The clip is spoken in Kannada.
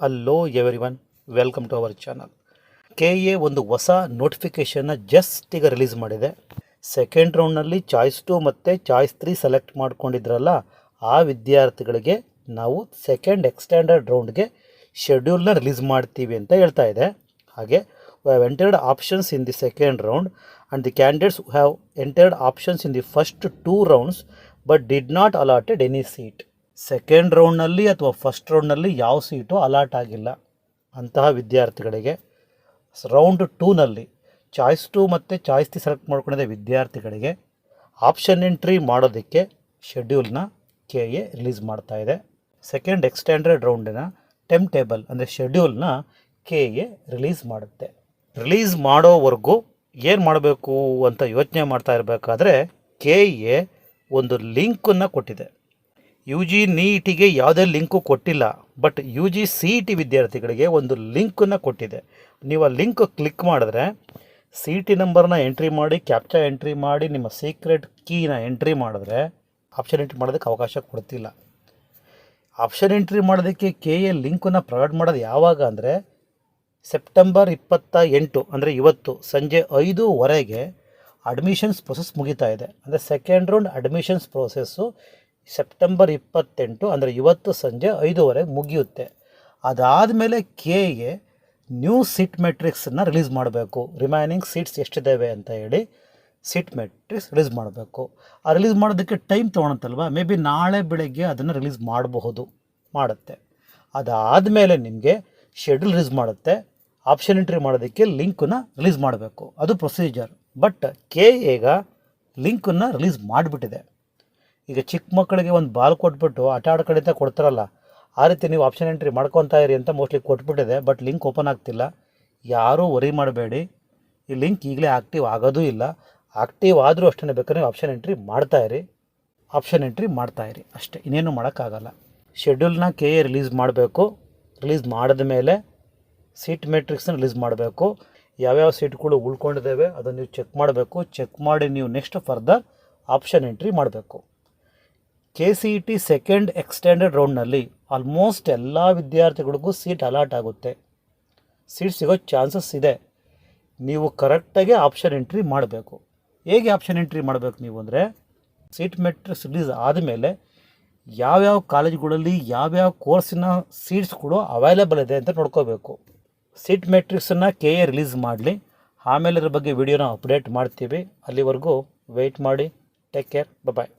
Hello everyone welcome to our channel K A ಒಂದು ಹೊಸ ನೋಟಿಫಿಕೇಷನ್ನ ಜಸ್ಟ್ ಈಗ ರಿಲೀಸ್ ಮಾಡಿದೆ. ಸೆಕೆಂಡ್ ರೌಂಡ್ನಲ್ಲಿ ಚಾಯ್ಸ್ ಟು ಮತ್ತು ಚಾಯ್ಸ್ ತ್ರೀ ಸೆಲೆಕ್ಟ್ ಮಾಡ್ಕೊಂಡಿದ್ರಲ್ಲ, ಆ ವಿದ್ಯಾರ್ಥಿಗಳಿಗೆ ನಾವು ಸೆಕೆಂಡ್ ಎಕ್ಸ್ಟ್ಯಾಂಡರ್ಡ್ ರೌಂಡ್ಗೆ ಶೆಡ್ಯೂಲ್ನ ರಿಲೀಸ್ ಮಾಡ್ತೀವಿ ಅಂತ ಹೇಳ್ತಾ ಇದೆ. ಹಾಗೆ why have entered options in the second round and the candidates have entered options in the first two rounds but did not allotted any seat second ರೌಂಡ್ನಲ್ಲಿ ಅಥವಾ ಫಸ್ಟ್ ರೌಂಡ್ನಲ್ಲಿ ಯಾವ ಸೀಟು ಅಲಾಟ್ ಆಗಿಲ್ಲ. ಅಂತಹ ವಿದ್ಯಾರ್ಥಿಗಳಿಗೆ ರೌಂಡ್ ಟೂನಲ್ಲಿ ಚಾಯ್ಸ್ ಟು ಮತ್ತು ಚಾಯ್ಸ್ ತಿ ಸೆಲೆಕ್ಟ್ ಮಾಡ್ಕೊಂಡಿದ್ದ ವಿದ್ಯಾರ್ಥಿಗಳಿಗೆ ಆಪ್ಷನ್ ಎಂಟ್ರಿ ಮಾಡೋದಕ್ಕೆ ಶೆಡ್ಯೂಲ್ನ ಕೆ ಎ ರಿಲೀಸ್ ಇದೆ. ಸೆಕೆಂಡ್ ಎಕ್ಸ್ಟ್ಯಾಂಡರ್ಡ್ ರೌಂಡಿನ ಟೆಮ್ ಟೇಬಲ್ ಅಂದರೆ ಶೆಡ್ಯೂಲ್ನ ಕೆ ಎ ರಿಲೀಸ್ ಮಾಡುತ್ತೆ. ರಿಲೀಸ್ ಮಾಡೋವರೆಗೂ ಏನು ಮಾಡಬೇಕು ಅಂತ ಯೋಚನೆ ಮಾಡ್ತಾ ಇರಬೇಕಾದ್ರೆ ಕೆ ಎ ಒಂದು ಲಿಂಕನ್ನು ಕೊಟ್ಟಿದೆ. ಯು ಜಿ ನೀಟಿಗೆ ಯಾವುದೇ ಲಿಂಕು ಕೊಟ್ಟಿಲ್ಲ but U G C E T ವಿದ್ಯಾರ್ಥಿಗಳಿಗೆ ಒಂದು ಲಿಂಕನ್ನು ಕೊಟ್ಟಿದೆ. ನೀವು ಆ ಲಿಂಕ್ ಕ್ಲಿಕ್ ಮಾಡಿದ್ರೆ ಸಿ ಟಿ ನಂಬರ್ನ ಎಂಟ್ರಿ ಮಾಡಿ, ಕ್ಯಾಪ್ಚಾ ಎಂಟ್ರಿ ಮಾಡಿ, ನಿಮ್ಮ ಸೀಕ್ರೆಟ್ ಕೀನ ಎಂಟ್ರಿ ಮಾಡಿದ್ರೆ ಆಪ್ಷನ್ ಎಂಟ್ರಿ ಮಾಡೋದಕ್ಕೆ ಅವಕಾಶ ಕೊಡ್ತಿಲ್ಲ. ಆಪ್ಷನ್ ಎಂಟ್ರಿ ಮಾಡೋದಕ್ಕೆ ಕೆ ಎ ಲಿಂಕನ್ನು ಪ್ರೊವೈಡ್ ಮಾಡೋದು ಯಾವಾಗ ಅಂದರೆ ಸೆಪ್ಟೆಂಬರ್ ಇಪ್ಪತ್ತ ಎಂಟು, ಅಂದರೆ ಇವತ್ತು ಸಂಜೆ ಐದೂವರೆಗೆ ಅಡ್ಮಿಷನ್ಸ್ ಪ್ರೊಸೆಸ್ ಮುಗಿತಾ ಇದೆ. ಅಂದರೆ second round admissions process September ಇಪ್ಪತ್ತೆಂಟು ಅಂದರೆ ಇವತ್ತು ಸಂಜೆ ಐದೂವರೆಗೆ ಮುಗಿಯುತ್ತೆ. ಅದಾದ ಮೇಲೆ ಕೆಗೆ ನ್ಯೂ ಸೀಟ್ ಮೆಟ್ರಿಕ್ಸನ್ನು ರಿಲೀಸ್ ಮಾಡಬೇಕು. ರಿಮೈನಿಂಗ್ ಸೀಟ್ಸ್ ಎಷ್ಟಿದ್ದಾವೆ ಅಂತ ಹೇಳಿ ಸೀಟ್ ಮೆಟ್ರಿಕ್ಸ್ ರಿಲೀಸ್ ಮಾಡಬೇಕು. ಆ ರಿಲೀಸ್ ಮಾಡೋದಕ್ಕೆ ಟೈಮ್ ತೊಗೊಳತ್ತಲ್ವ ಮೇ ಬಿ ನಾಳೆ ಬೆಳಗ್ಗೆ ಅದನ್ನು ರಿಲೀಸ್ ಮಾಡಬಹುದು, ಮಾಡುತ್ತೆ. ಅದಾದ ಮೇಲೆ ನಿಮಗೆ ಶೆಡ್ಯೂಲ್ ರಿಲೀಸ್ ಮಾಡುತ್ತೆ. ಆಪ್ಷನ್ ಎಂಟ್ರಿ ಮಾಡೋದಕ್ಕೆ ಲಿಂಕನ್ನು ರಿಲೀಸ್ ಮಾಡಬೇಕು. ಅದು ಪ್ರೊಸೀಜರ್ ಬಟ್ ಕೆ ಈಗ ಲಿಂಕನ್ನು ರಿಲೀಸ್ ಮಾಡಿಬಿಟ್ಟಿದೆ. ಈಗ ಚಿಕ್ಕ ಮಕ್ಕಳಿಗೆ ಒಂದು ಬಾಲ್ ಕೊಟ್ಬಿಟ್ಟು ಆಟ ಆಡ್ಕೊಂಡಿದ್ದ ಕೊಡ್ತಾರಲ್ಲ, ಆ ರೀತಿ ನೀವು ಆಪ್ಷನ್ ಎಂಟ್ರಿ ಮಾಡ್ಕೊತಾ ಇರಿ ಅಂತ ಮೋಸ್ಟ್ಲಿ ಕೊಟ್ಬಿಟ್ಟಿದೆ ಬಟ್ ಲಿಂಕ್ ಓಪನ್ ಆಗ್ತಿಲ್ಲ. ಯಾರೂ ವರಿ ಮಾಡಬೇಡಿ. ಈ ಲಿಂಕ್ ಈಗಲೇ ಆಕ್ಟಿವ್ ಆಗೋದೂ ಇಲ್ಲ. ಆಕ್ಟಿವ್ ಆದರೂ ಅಷ್ಟೇ ಬೇಕಾದ್ರೆ ನೀವು ಆಪ್ಷನ್ ಎಂಟ್ರಿ ಮಾಡ್ತಾ ಇರಿ. ಆಪ್ಷನ್ ಎಂಟ್ರಿ ಮಾಡ್ತಾ ಇರಿ. ಅಷ್ಟೇ, ಇನ್ನೇನು ಮಾಡೋಕ್ಕಾಗಲ್ಲ. ಶೆಡ್ಯೂಲ್ನ ಕೆ ಎ ರಿಲೀಸ್ ಮಾಡಬೇಕು. ರಿಲೀಸ್ ಮಾಡಿದ ಮೇಲೆ ಸೀಟ್ ಮೆಟ್ರಿಕ್ಸ್ನ ರಿಲೀಸ್ ಮಾಡಬೇಕು. ಯಾವ್ಯಾವ ಸೀಟ್ಗಳು ಉಳ್ಕೊಂಡಿದ್ದಾವೆ ಅದನ್ನು ನೀವು ಚೆಕ್ ಮಾಡಬೇಕು. ಚೆಕ್ ಮಾಡಿ ನೀವು ನೆಕ್ಸ್ಟ್ ಫರ್ದರ್ ಆಪ್ಷನ್ ಎಂಟ್ರಿ ಮಾಡಬೇಕು. K C E T second extended ರೌಂಡ್ನಲ್ಲಿ almost ಎಲ್ಲ ವಿದ್ಯಾರ್ಥಿಗಳಿಗೂ ಸೀಟ್ ಅಲಾಟ್ ಆಗುತ್ತೆ. ಸೀಟ್ ಸಿಗೋ ಚಾನ್ಸಸ್ ಇದೆ. ನೀವು ಕರೆಕ್ಟಾಗಿ ಆಪ್ಷನ್ ಎಂಟ್ರಿ ಮಾಡಬೇಕು. ಹೇಗೆ ಆಪ್ಷನ್ ಎಂಟ್ರಿ ಮಾಡಬೇಕು ನೀವು ಅಂದರೆ ಸೀಟ್ ಮೆಟ್ರಿಕ್ಸ್ ರಿಲೀಸ್ ಆದಮೇಲೆ ಯಾವ್ಯಾವ ಕಾಲೇಜ್ಗಳಲ್ಲಿ ಯಾವ್ಯಾವ ಕೋರ್ಸಿನ ಸೀಟ್ಸ್ಗಳು ಅವೈಲೇಬಲ್ ಇದೆ ಅಂತ ನೋಡ್ಕೋಬೇಕು. ಸೀಟ್ ಮೆಟ್ರಿಕ್ಸನ್ನು ಕೆ ಎ ರಿಲೀಸ್ ಮಾಡಲಿ. ಆಮೇಲೆ ಅದ್ರ ಬಗ್ಗೆ ವಿಡಿಯೋನ ಅಪ್ಡೇಟ್ ಮಾಡ್ತೀವಿ. ಅಲ್ಲಿವರೆಗೂ ವೆಯ್ಟ್ ಮಾಡಿ. Take care bye